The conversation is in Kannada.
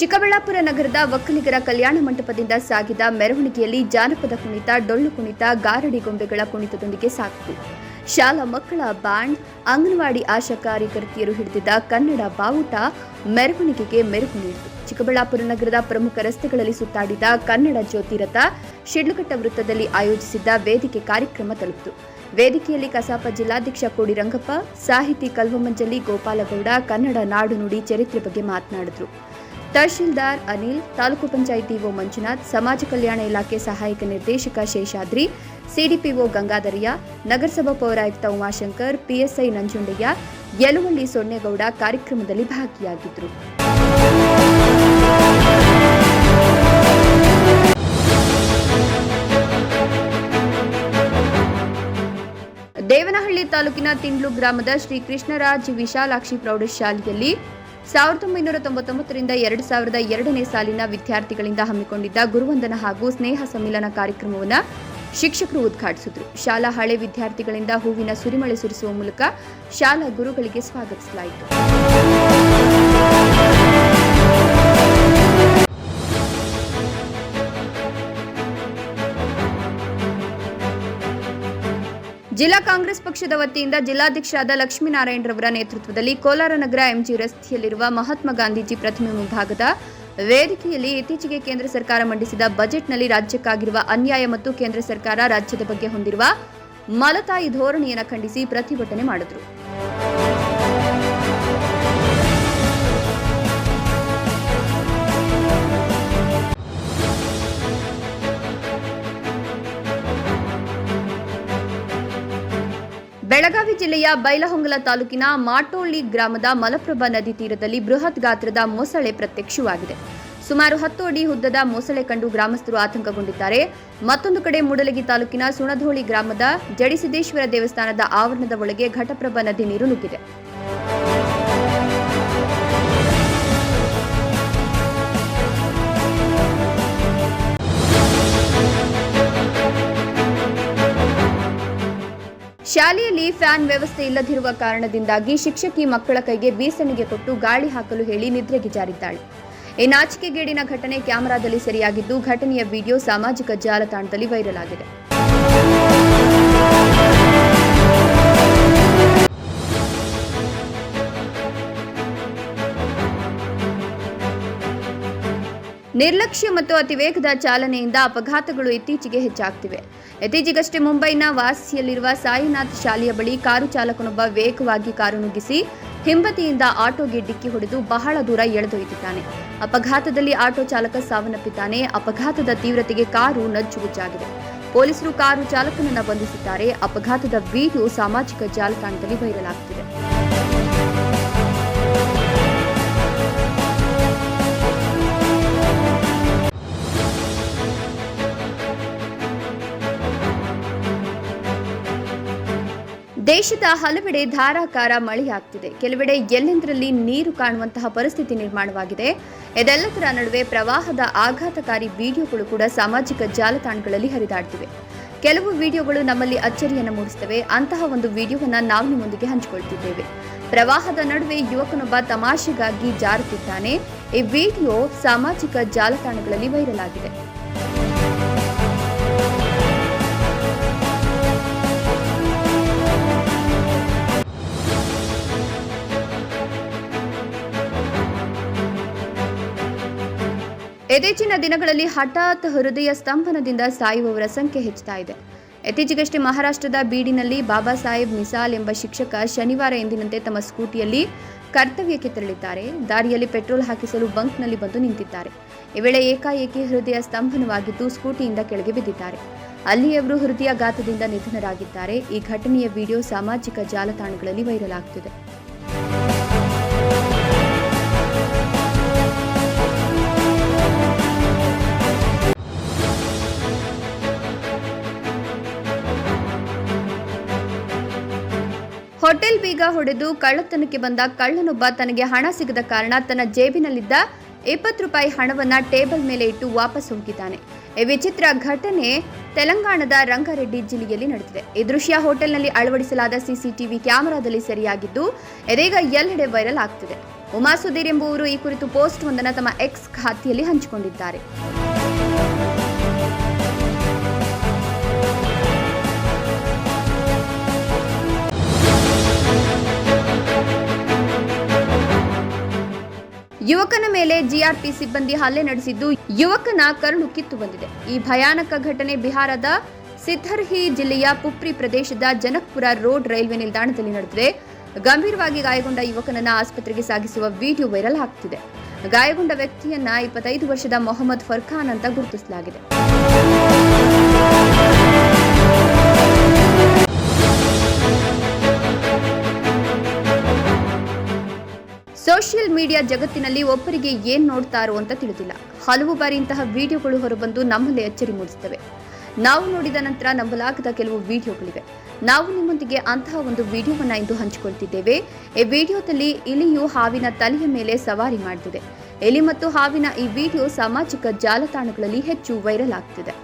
ಚಿಕ್ಕಬಳ್ಳಾಪುರ ನಗರದ ಒಕ್ಕಲಿಗರ ಕಲ್ಯಾಣ ಮಂಟಪದಿಂದ ಸಾಗಿದ ಮೆರವಣಿಗೆಯಲ್ಲಿ ಜಾನಪದ ಕುಣಿತ, ಡೊಳ್ಳು ಕುಣಿತ, ಗಾರಡಿ ಗೊಂಬೆಗಳ ಕುಣಿತದೊಂದಿಗೆ ಸಾಗಿತು. ಶಾಲಾ ಮಕ್ಕಳ ಬ್ಯಾಂಡ್ ಅಂಗನವಾಡಿ ಆಶಾ ಕಾರ್ಯಕರ್ತೆಯರು ಹಿಡಿದಿದ್ದ ಕನ್ನಡ ಬಾವುಟ ಮೆರವಣಿಗೆಗೆ ಮೆರುಗು ನೀಡಿತು. ಚಿಕ್ಕಬಳ್ಳಾಪುರ ನಗರದ ಪ್ರಮುಖ ರಸ್ತೆಗಳಲ್ಲಿ ಸುತ್ತಾಡಿದ ಕನ್ನಡ ಜ್ಯೋತಿ ರಥ ಶಿಡ್ಲಘಟ್ಟ ವೃತ್ತದಲ್ಲಿ ಆಯೋಜಿಸಿದ್ದ ವೇದಿಕೆ ಕಾರ್ಯಕ್ರಮ ತಲುಪಿತು. ವೇದಿಕೆಯಲ್ಲಿ ಕಸಾಪ ಜಿಲ್ಲಾಧ್ಯಕ್ಷ ಕೋಡಿ ರಂಗಪ್ಪ ಸಾಹಿತಿ ಕಲ್ವಮಂಜಲಿ, ಗೋಪಾಲಗೌಡ, ಕನ್ನಡ ನಾಡು ನುಡಿ ಚರಿತ್ರೆ ಬಗ್ಗೆ ಮಾತನಾಡಿದರು. ತಹಶೀಲ್ದಾರ್ ಅನಿಲ್, ತಾಲೂಕು ಪಂಚಾಯಿತಿ ಒ ಮಂಜುನಾಥ್, ಸಮಾಜ ಕಲ್ಯಾಣ ಇಲಾಖೆ ಸಹಾಯಕ ನಿರ್ದೇಶಕ ಶೇಷಾದ್ರಿ, ಸಿಡಿಪಿಒ ಗಂಗಾಧರಯ್ಯ, ನಗರಸಭಾ ಪೌರಾಯುಕ್ತ ಉಮಾಶಂಕರ್, ಪಿಎಸ್ಐ ನಂಜುಂಡಯ್ಯ, ಯಲುವಳ್ಳಿ ಸೊನ್ನೇಗೌಡ ಕಾರ್ಯಕ್ರಮದಲ್ಲಿ ಭಾಗಿಯಾಗಿದ್ದರು ದೇವನಹಳ್ಳಿ ತಾಲೂಕಿನ ತಿಂಡ್ಲು ಗ್ರಾಮದ ಶ್ರೀ ಕೃಷ್ಣರಾಜ್ ವಿಶಾಲಾಕ್ಷಿ ಪ್ರೌಢಶಾಲೆಯಲ್ಲಿ ಸಾವಿರದ ಒಂಬೈನೂರ ತೊಂಬತ್ತೊಂಬತ್ತರಿಂದ ಎರಡು ಸಾವಿರದ ಎರಡನೇ ಸಾಲಿನ ವಿದ್ಯಾರ್ಥಿಗಳಿಂದ ಹಮ್ಮಿಕೊಂಡಿದ್ದ ಗುರುವಂದನ ಹಾಗೂ ಸ್ನೇಹ ಸಮ್ಮಿಲನ ಕಾರ್ಯಕ್ರಮವನ್ನು ಶಿಕ್ಷಕರು ಉದ್ಘಾಟಿಸಿದರು. ಶಾಲಾ ಹಳೆ ವಿದ್ಯಾರ್ಥಿಗಳಿಂದ ಹೂವಿನ ಸುರಿಮಳೆ ಸುರಿಸುವ ಮೂಲಕ ಶಾಲಾ ಗುರುಗಳಿಗೆ ಸ್ವಾಗತಿಸಲಾಯಿತು. ಜಿಲ್ಲಾ ಕಾಂಗ್ರೆಸ್ ಪಕ್ಷದ ವತಿಯಿಂದ ಜಿಲ್ಲಾಧ್ಯಕ್ಷರಾದ ಲಕ್ಷ್ಮೀನಾರಾಯಣರವರ ನೇತೃತ್ವದಲ್ಲಿ ಕೋಲಾರ ನಗರ ಎಂಜಿ ರಸ್ತೆಯಲ್ಲಿರುವ ಮಹಾತ್ಮ ಗಾಂಧೀಜಿ ಪ್ರತಿಮೆ ಮುಂಭಾಗದ ವೇದಿಕೆಯಲ್ಲಿ ಇತ್ತೀಚೆಗೆ ಕೇಂದ್ರ ಸರ್ಕಾರ ಮಂಡಿಸಿದ ಬಜೆಟ್ನಲ್ಲಿ ರಾಜ್ಯಕ್ಕಾಗಿರುವ ಅನ್ಯಾಯ ಮತ್ತು ಕೇಂದ್ರ ಸರ್ಕಾರ ರಾಜ್ಯದ ಬಗ್ಗೆ ಹೊಂದಿರುವ ಮಲತಾಯಿ ಧೋರಣೆಯನ್ನು ಖಂಡಿಸಿ ಪ್ರತಿಭಟನೆ ಮಾಡಿದರು. ಬೆಳಗಾವಿ ಜಿಲ್ಲೆಯ ಬೈಲಹೊಂಗಲ ತಾಲೂಕಿನ ಮಾಟೋಳ್ಳಿ ಗ್ರಾಮದ ಮಲಪ್ರಭಾ ನದಿ ತೀರದಲ್ಲಿ ಬೃಹತ್ ಗಾತ್ರದ ಮೊಸಳೆ ಪ್ರತ್ಯಕ್ಷವಾಗಿದೆ. ಸುಮಾರು ಹತ್ತು ಅಡಿ ಉದ್ದದ ಮೊಸಳೆ ಕಂಡು ಗ್ರಾಮಸ್ಥರು ಆತಂಕಗೊಂಡಿದ್ದಾರೆ. ಮತ್ತೊಂದು ಕಡೆ ಮೂಡಲಗಿ ತಾಲೂಕಿನ ಸುಣಧೋಳಿ ಗ್ರಾಮದ ಜಡಿಸಿದ್ದೇಶ್ವರ ದೇವಸ್ಥಾನದ ಆವರಣದ ಒಳಗೆ ಘಟಪ್ರಭಾ ನದಿ ನೀರು ನುಗ್ಗಿದೆ. ಫ್ಯಾನ್ ವ್ಯವಸ್ಥೆ ಇಲ್ಲದಿರುವ ಕಾರಣದಿಂದಾಗಿ ಶಿಕ್ಷಕಿ ಮಕ್ಕಳ ಕೈಗೆ ಬೀಸಣಿಗೆ ಕೊಟ್ಟು ಗಾಳಿ ಹಾಕಲು ಹೇಳಿ ನಿದ್ರೆಗೆ ಜಾರಿದ್ದಾಳೆ. ಈ ನಾಚಿಕೆಗೇಡಿನ ಘಟನೆ ಕ್ಯಾಮೆರಾದಲ್ಲಿ ಸೆರೆಯಾಗಿದ್ದು, ಘಟನೆಯ ವಿಡಿಯೋ ಸಾಮಾಜಿಕ ಜಾಲತಾಣದಲ್ಲಿ ವೈರಲ್ ಆಗಿದೆ. ನಿರ್ಲಕ್ಷ್ಯ ಮತ್ತು ಅತಿವೇಗದ ಚಾಲನೆಯಿಂದ ಅಪಘಾತಗಳು ಇತ್ತೀಚೆಗೆ ಹೆಚ್ಚಾಗ್ತಿವೆ. ಇತ್ತೀಚೆಗಷ್ಟೇ ಮುಂಬೈನ ವಾಸಿಯಲ್ಲಿರುವ ಸಾಯಿನಾಥ್ ಶಾಲೆಯ ಬಳಿ ಕಾರು ಚಾಲಕನೊಬ್ಬ ವೇಗವಾಗಿ ಕಾರು ನುಗ್ಗಿಸಿ ಹಿಂಬದಿಯಿಂದ ಆಟೋಗೆ ಡಿಕ್ಕಿ ಹೊಡೆದು ಬಹಳ ದೂರ ಎಳೆದೊಯ್ದಿದ್ದಾನೆ. ಅಪಘಾತದಲ್ಲಿ ಆಟೋ ಚಾಲಕ ಸಾವನ್ನಪ್ಪಿದ್ದಾನೆ. ಅಪಘಾತದ ತೀವ್ರತೆಗೆ ಕಾರು ನಜ್ಜುಗುಜ್ಜಾಗಿದೆ ಪೊಲೀಸರು ಕಾರು ಚಾಲಕನನ್ನ ಬಂಧಿಸಿದ್ದಾರೆ. ಅಪಘಾತದ ವಿಡಿಯೋ ಸಾಮಾಜಿಕ ಜಾಲತಾಣದಲ್ಲಿ ವೈರಲ್ ಆಗ್ತಿದೆ. ದೇಶದ ಹಲವೆಡೆ ಧಾರಾಕಾರ ಮಳೆಯಾಗ್ತಿದೆ. ಕೆಲವೆಡೆ ಎಲ್ಲೆಂದರಲ್ಲಿ ನೀರು ಕಾಣುವಂತಹ ಪರಿಸ್ಥಿತಿ ನಿರ್ಮಾಣವಾಗಿದೆ. ಇದೆಲ್ಲದರ ನಡುವೆ ಪ್ರವಾಹದ ಆಘಾತಕಾರಿ ವಿಡಿಯೋಗಳು ಕೂಡ ಸಾಮಾಜಿಕ ಜಾಲತಾಣಗಳಲ್ಲಿ ಹರಿದಾಡ್ತಿವೆ. ಕೆಲವು ವಿಡಿಯೋಗಳು ನಮ್ಮಲ್ಲಿ ಅಚ್ಚರಿಯನ್ನು ಮೂಡಿಸುತ್ತವೆ. ಅಂತಹ ಒಂದು ವಿಡಿಯೋವನ್ನು ನಾವು ನಿಮ್ಮೊಂದಿಗೆ ಹಂಚಿಕೊಳ್ತಿದ್ದೇವೆ. ಪ್ರವಾಹದ ನಡುವೆ ಯುವಕನೊಬ್ಬ ತಮಾಷೆಗಾಗಿ ಜಾರುತ್ತಿದ್ದಾನೆ. ಈ ವಿಡಿಯೋ ಸಾಮಾಜಿಕ ಜಾಲತಾಣಗಳಲ್ಲಿ ವೈರಲ್ ಆಗಿದೆ. ಇತ್ತೀಚಿನ ದಿನಗಳಲ್ಲಿ ಹಠಾತ್ ಹೃದಯ ಸ್ತಂಭನದಿಂದ ಸಾಯುವವರ ಸಂಖ್ಯೆ ಹೆಚ್ಚುತ್ತಾ ಇದೆ. ಇತ್ತೀಚೆಗಷ್ಟೇ ಮಹಾರಾಷ್ಟ್ರದ ಬೀಡಿನಲ್ಲಿ ಬಾಬಾ ಸಾಹೇಬ್ ಮಿಸಾಲ್ ಎಂಬ ಶಿಕ್ಷಕ ಶನಿವಾರ ಎಂದಿನಂತೆ ತಮ್ಮ ಸ್ಕೂಟಿಯಲ್ಲಿ ಕರ್ತವ್ಯಕ್ಕೆ ತೆರಳಿದ್ದಾರೆ. ದಾರಿಯಲ್ಲಿ ಪೆಟ್ರೋಲ್ ಹಾಕಿಸಲು ಬಂಕ್ನಲ್ಲಿ ಬಂದು ನಿಂತಿದ್ದಾರೆ. ಈ ವೇಳೆ ಏಕಾಏಕಿ ಹೃದಯ ಸ್ತಂಭನವಾಗಿದ್ದು ಸ್ಕೂಟಿಯಿಂದ ಕೆಳಗೆ ಬಿದ್ದಿದ್ದಾರೆ. ಅಲ್ಲಿಯವರು ಹೃದಯಾಘಾತದಿಂದ ನಿಧನರಾಗಿದ್ದಾರೆ. ಈ ಘಟನೆಯ ವಿಡಿಯೋ ಸಾಮಾಜಿಕ ಜಾಲತಾಣಗಳಲ್ಲಿ ವೈರಲ್ ಆಗ್ತಿದೆ. ಹೋಟೆಲ್ ಬೀಗ ಹೊಡೆದು ಕಳ್ಳತನಕ್ಕೆ ಬಂದ ಕಳ್ಳನೊಬ್ಬ ತನಗೆ ಹಣ ಸಿಗದ ಕಾರಣ ತನ್ನ ಜೇಬಿನಲ್ಲಿದ್ದ ಇಪ್ಪತ್ತು ರೂಪಾಯಿ ಹಣವನ್ನ ಟೇಬಲ್ ಮೇಲೆ ಇಟ್ಟು ವಾಪಸ್ ಹೋಗಿದ್ದಾನೆ ಈ ವಿಚಿತ್ರ ಘಟನೆ ತೆಲಂಗಾಣದ ರಂಗಾರೆಡ್ಡಿ ಜಿಲ್ಲೆಯಲ್ಲಿ ನಡೆದಿದೆ. ಈ ದೃಶ್ಯ ಹೋಟೆಲ್ನಲ್ಲಿ ಅಳವಡಿಸಲಾದ ಸಿಸಿಟಿವಿ ಕ್ಯಾಮೆರಾದಲ್ಲಿ ಸೆರೆಯಾಗಿದ್ದು, ಇದೀಗ ಎಲ್ಲೆಡೆ ವೈರಲ್ ಆಗ್ತಿದೆ. ಉಮಾ ಸುಧೀರ್ ಎಂಬುವರು ಈ ಕುರಿತು ಪೋಸ್ಟ್ ಒಂದನ್ನು ತಮ್ಮ ಎಕ್ಸ್ ಖಾತೆಯಲ್ಲಿ ಹಂಚಿಕೊಂಡಿದ್ದಾರೆ. ಯುವಕನ ಮೇಲೆ ಜಿಆರ್ಪಿ ಸಿಬ್ಬಂದಿ ಹಲ್ಲೆ ನಡೆಸಿದ್ದು ಯುವಕನ ಕರುಳು ಕಿತ್ತು ಬಂದಿದೆ. ಈ ಭಯಾನಕ ಘಟನೆ ಬಿಹಾರದ ಸಿದ್ಧರ್ಹಿ ಜಿಲ್ಲೆಯ ಪುಪ್ರಿ ಪ್ರದೇಶದ ಜನಕ್ಪುರ ರೋಡ್ ರೈಲ್ವೆ ನಿಲ್ದಾಣದಲ್ಲಿ ನಡೆದಿದೆ. ಗಂಭೀರವಾಗಿ ಗಾಯಗೊಂಡ ಯುವಕನನ್ನ ಆಸ್ಪತ್ರೆಗೆ ಸಾಗಿಸುವ ವಿಡಿಯೋ ವೈರಲ್ ಆಗ್ತಿದೆ. ಗಾಯಗೊಂಡ ವ್ಯಕ್ತಿಯನ್ನ ಇಪ್ಪತ್ತೈದು ವರ್ಷದ ಮೊಹಮ್ಮದ್ ಫರ್ಖಾನ್ ಅಂತ ಗುರುತಿಸಲಾಗಿದೆ. ಸೋಷಿಯಲ್ ಮೀಡಿಯಾ ಜಗತ್ತಿನಲ್ಲಿ ಒಬ್ಬರಿಗೆ ಏನ್ ನೋಡ್ತಾರೋ ಅಂತ ತಿಳಿದಿಲ್ಲ. ಹಲವು ಬಾರಿ ಇಂತಹ ವಿಡಿಯೋಗಳು ಹೊರಬಂದು ನಮ್ಮಲ್ಲಿ ಅಚ್ಚರಿ ಮೂಡಿಸುತ್ತವೆ. ನಾವು ನೋಡಿದ ನಂತರ ನಂಬಲಾಗದ ಕೆಲವು ವಿಡಿಯೋಗಳಿವೆ. ನಾವು ನಿಮ್ಮೊಂದಿಗೆ ಅಂತಹ ಒಂದು ವಿಡಿಯೋವನ್ನ ಇಂದು ಹಂಚಿಕೊಳ್ತಿದ್ದೇವೆ. ಈ ವಿಡಿಯೋದಲ್ಲಿ ಇಲಿಯು ಹಾವಿನ ತಲೆಯ ಮೇಲೆ ಸವಾರಿ ಮಾಡುತ್ತಿದೆ ಎಲಿ ಮತ್ತು ಹಾವಿನ ಈ ವಿಡಿಯೋ ಸಾಮಾಜಿಕ ಜಾಲತಾಣಗಳಲ್ಲಿ ಹೆಚ್ಚು ವೈರಲ್ ಆಗ್ತಿದೆ.